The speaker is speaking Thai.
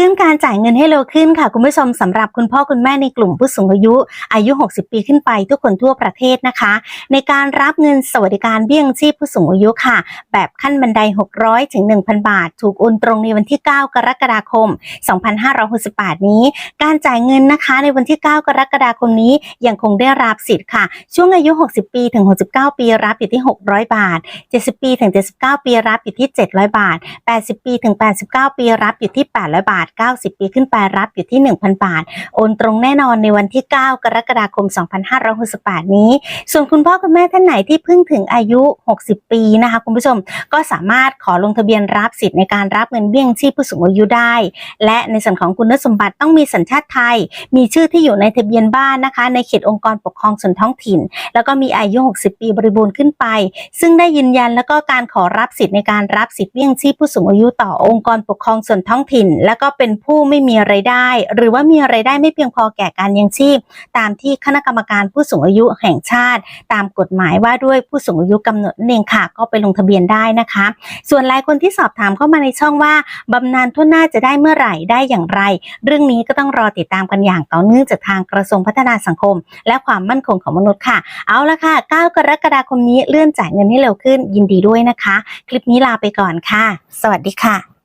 เรื่องการจ่ายเงินให้เร็วขึ้นค่ะคุณผู้ชมสำหรับคุณพ่อคุณแม่ในกลุ่มผู้สูงอายุ อายุ 60 ปีขึ้นไปทุกคนทั่วประเทศนะคะ ในการรับเงินสวัสดิการเบี้ยยังชีพผู้สูงอายุค่ะ แบบขั้นบันได 600 ถึง 1,000 บาท ถูกโอนตรงในวันที่ 9 กรกฎาคม 2568 นี้ การจ่ายเงินนะคะในวันที่ 9 กรกฎาคมนี้ยังคงได้รับสิทธิ์ค่ะ ช่วงอายุ 60 ปีถึง 69 ปีรับอยู่ที่ 600 บาท 70 ปีถึง 79 ปีรับอยู่ที่ 700 บาท 80 ปีถึง 89 ปีรับอยู่ที่ 800 บาท90 ปีขึ้นไปรับอยู่ที่ 1,000 บาท โอนตรงแน่นอนในวันที่ 9 กรกฎาคม 2568 นี้ ส่วนคุณพ่อคุณแม่ท่านไหนที่เพิ่งถึงอายุ 60 ปีนะคะคุณผู้ชมก็สามารถขอลงทะเบียนรับสิทธิ์ในการรับเงินเบี้ยงชีพผู้สูงอายุได้ และในส่วนของคุณสมบัติต้องมีสัญชาติไทย มีชื่อที่อยู่ในทะเบียนบ้านนะคะ ในเขตองค์กรปกครองส่วนท้องถิ่น แล้วก็มีอายุ 60 ปีบริบูรณ์ขึ้นไป ซึ่งได้ยืนยันแล้วก็การขอรับสิทธิ์ในการรับสิทธิ์เบี้ยงชีพผู้สูงอายุต่อองค์กรปกครองส่วนท้องถิ่น แล้วก็เป็นผู้ไม่มีไรายได้ หรือว่ามีไรายได้ไม่เพียงพอแก่การยังชีพ ตามที่คณะกรรมการผู้สูงอายุแห่งชาติ ตามกฎหมายว่าด้วยผู้สูงอายุกำหนดเองค่ะ ก็ไปลงทะเบียนได้นะคะ ส่วนหลายคนที่สอบถามเข้ามาในช่องว่าบำนาญทั่วหน้าจะได้เมื่อไหร่ได้อย่างไร เรื่องนี้ก็ต้องรอติดตามกันอย่างต่อเนื่องจากทางกระทรวงพัฒนาสังคม และความมั่นคงของมนุษย์ค่ะ เอาละค่ะ 9 กรกฎาคมนี้เลื่อนจ่ายเงินให้เร็วขึ้นยินดีด้วยนะคะ คลิปนี้ลาไปก่อนค่ะ สวัสดีค่ะ